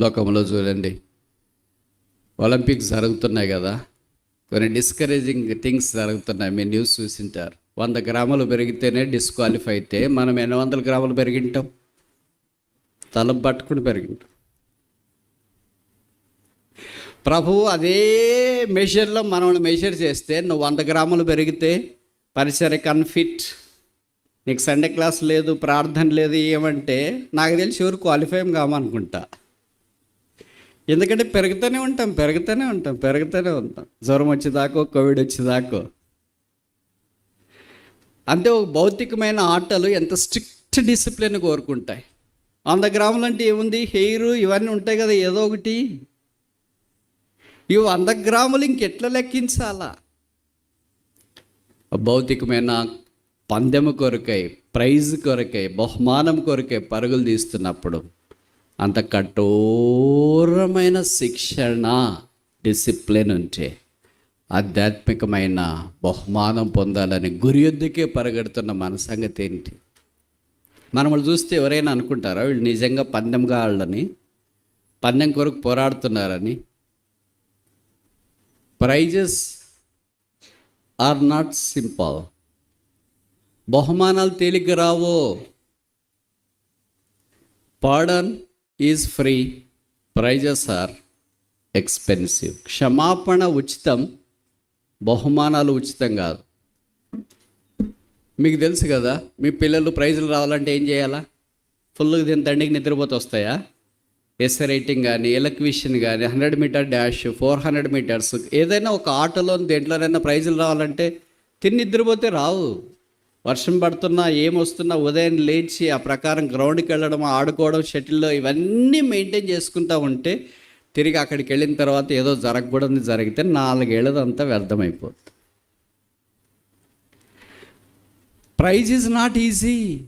లోకంలో చూడండి. ఒలింపిక్స్ జరుగుతున్నాయి కదా. కొన్ని డిస్కరేజింగ్ థింగ్స్ జరుగుతున్నాయి. మీరు న్యూస్ చూసింటారు. వంద గ్రాములు పెరిగితేనే డిస్క్వాలిఫై అయితే మనం ఎన్ని వందల గ్రాములు పెరిగింటాం. తల పట్టుకుని పెరిగింటాం. ప్రభువు అదే మెషర్లో మనల్ని మెషర్ చేస్తే నువ్వు వంద గ్రాములు పెరిగితే పరిసరకి అన్ఫిట్ నీకు సండే క్లాస్ లేదు ప్రార్థన లేదు ఏమంటే నాకు తెలిసి ఎవరు క్వాలిఫై కామనుకుంటా. ఎందుకంటే పెరుగుతూనే ఉంటాం పెరుగుతూనే ఉంటాం పెరుగుతూనే ఉంటాం. జ్వరం వచ్చేదాకో కోవిడ్ వచ్చేదాకో. అంతే ఒక భౌతికమైన ఆటలు ఎంత స్ట్రిక్ట్ డిసిప్లిన్ కోరుకుంటాయి. వంద గ్రాములు అంటే ఏముంది? హెయిర్ ఇవన్నీ ఉంటాయి కదా ఏదో ఒకటి. ఇవి వంద గ్రాములు ఇంకెట్లా లెక్కించాలా? భౌతికమైన పందెము కొరకై ప్రైజ్ కొరకై బహుమానం కొరకై పరుగులు తీస్తున్నప్పుడు అంత కఠోరమైన శిక్షణ డిసిప్లిన్ ఉంటే ఆధ్యాత్మికమైన బహుమానం పొందాలని గురి ఎద్దుకే పరిగెడుతున్న మన సంగతి ఏంటి? మనం చూస్తే ఎవరైనా అనుకుంటారా వీళ్ళు నిజంగా పందెంగా వాళ్ళని పందెం కొరకు పోరాడుతున్నారని? ప్రైజెస్ ఆర్ నాట్ సింపుల్ బహుమానాలు తేలిగ్గా రావు? Pardon is free prizes are expensive క్షమాపణ ఉచితం బహుమానాలు ఉచితం కాదు. మీకు తెలుసు కదా మీ పిల్లలు ప్రైజులు రావాలంటే ఏం చేయాలా? ఫుల్గా దీని తండ్రికి నిద్రపోతే వస్తాయా? ఎస్ రైటింగ్ కానీ ఎలక్విషన్ కానీ hundred meter dash four hundred meters ఏదైనా ఒక ఆటోలో దేంట్లోనైనా ప్రైజులు రావాలంటే తిని నిద్రపోతే రావు. వర్షం పడుతున్నా ఏమొస్తున్నా ఉదయం లేచి ఆ ప్రకారం గ్రౌండ్కి వెళ్ళడం ఆడుకోవడం షటిల్లో ఇవన్నీ మెయింటైన్ చేసుకుంటా ఉంటే తిరిగి అక్కడికి వెళ్ళిన తర్వాత ఏదో జరగకూడదు జరిగితే నాలుగేళ్ళదంతా వ్యర్థమైపోతుంది ప్రైజ్ ఈజ్ నాట్ ఈజీ.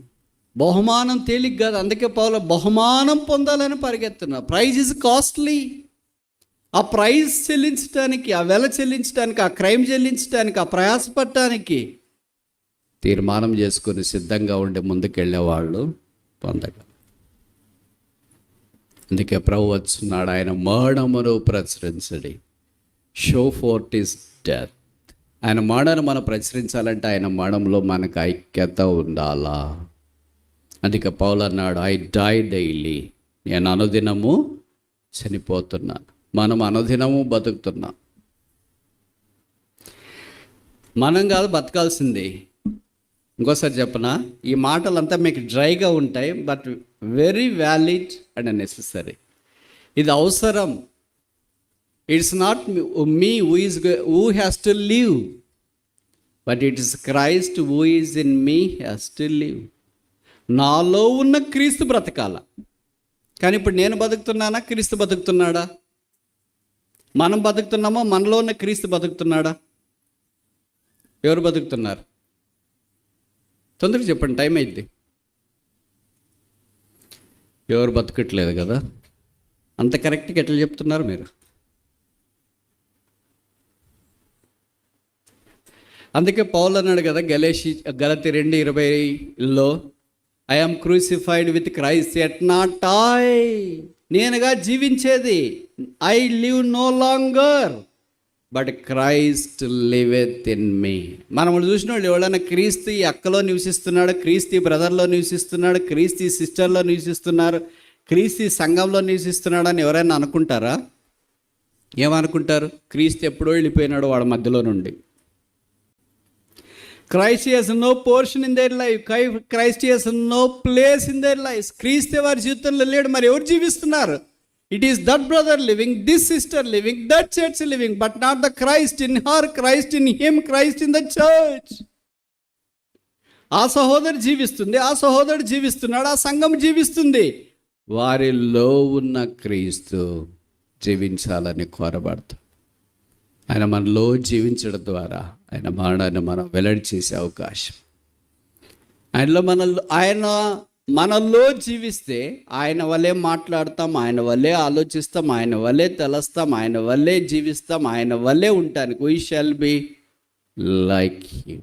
బహుమానం తేలిక కాదు. అందుకే పౌల బహుమానం పొందాలని పరిగెత్తున్నా ప్రైజ్ ఈజ్ కాస్ట్లీ. ఆ ప్రైజ్ చెల్లించడానికి ఆ వెల చెల్లించడానికి ఆ క్రైమ్ చెల్లించడానికి ఆ ప్రయాసపడటానికి తీర్మానం చేసుకుని సిద్ధంగా ఉండి ముందుకెళ్ళే వాళ్ళు పొందగలరు అందుకే ప్రభు వచ్చున్నాడు ఆయన మరణమును ప్రచురించడి. షో ఫోర్ట్ ఇస్ డెత్ ఆయన మరణను మనం ప్రచురించాలంటే ఆయన మరణంలో మనకు ఐక్యత ఉండాలా? అందుకే పౌలు అన్నాడు ఐ డై డైలీ నేను అనుదినము చనిపోతున్నాను. మనం అనుదినము బతుకుతున్నాం. మనం కాదు బతకాల్సింది ఇంకోసారి చెప్పనా? ఈ మాటలంతా మీకు డ్రైగా ఉంటాయి but very valid and necessary. ఇది అవసరం. It's not me who is who has to live but it is Christ who is in me has to live నాలో ఉన్న క్రీస్తు బ్రతకాల. కానీ ఇప్పుడు నేను బతుకుతున్నానా? క్రీస్తు బతుకుతున్నాడా? మనం బతుకుతున్నామో? మనలో ఉన్న క్రీస్తు బతుకుతున్నాడా? ఎవరు బతుకుతున్నారు? తొందరగా చెప్పండి టైం అయింది. ఎవరు బతకట్లేదు కదా? అంత కరెక్ట్గా ఎట్లా చెప్తున్నారు మీరు? అందుకే పౌల్ అన్నాడు కదా గలేషి గలతి రెండు ఇరవైలో I'm crucified with Christ yet not I నేనుగా జీవించేది. I live no longer but Christ liveth in me మనం చూసిన వాళ్ళు ఎవరైనా క్రీస్తు ఈ అక్కలో నివసిస్తున్నాడు క్రీస్తు బ్రదర్లో నివసిస్తున్నాడు క్రీస్తు సిస్టర్లో నివసిస్తున్నారు క్రీస్తు సంఘంలో నివసిస్తున్నాడు అని ఎవరైనా అనుకుంటారా? ఏమనుకుంటారు? క్రీస్తు ఎప్పుడో వెళ్ళిపోయినాడు వాడి మధ్యలో నుండి. Christ has no portion in their life Christ has no place in their life క్రీస్తు వారి జీవితంలో లేడు మరి ఎవరు జీవిస్తున్నారు? It is that brother living this sister living that church living but not the Christ in her Christ in him Christ in the church ఆ సహోదరు జీవిస్తుంది ఆ సహోదరుడు జీవిస్తున్నాడు ఆ సంఘం జీవిస్తుంది. వారిలో ఉన్న క్రీస్తు జీవించాలని కోరబడతాం ఆయన మనలో జీవించడం ద్వారా ఆయన మరణాన్ని మనం వెల్లడి చేసే అవకాశం. ఆయనలో మన ఆయన మనలో జీవిస్తే ఆయన వల్లే మాట్లాడతాం ఆయన వల్లే ఆలోచిస్తాం ఆయన వల్లే తెలుస్తాం ఆయన వల్లే జీవిస్తాం ఆయన వల్లే ఉంటానికి. We shall be like you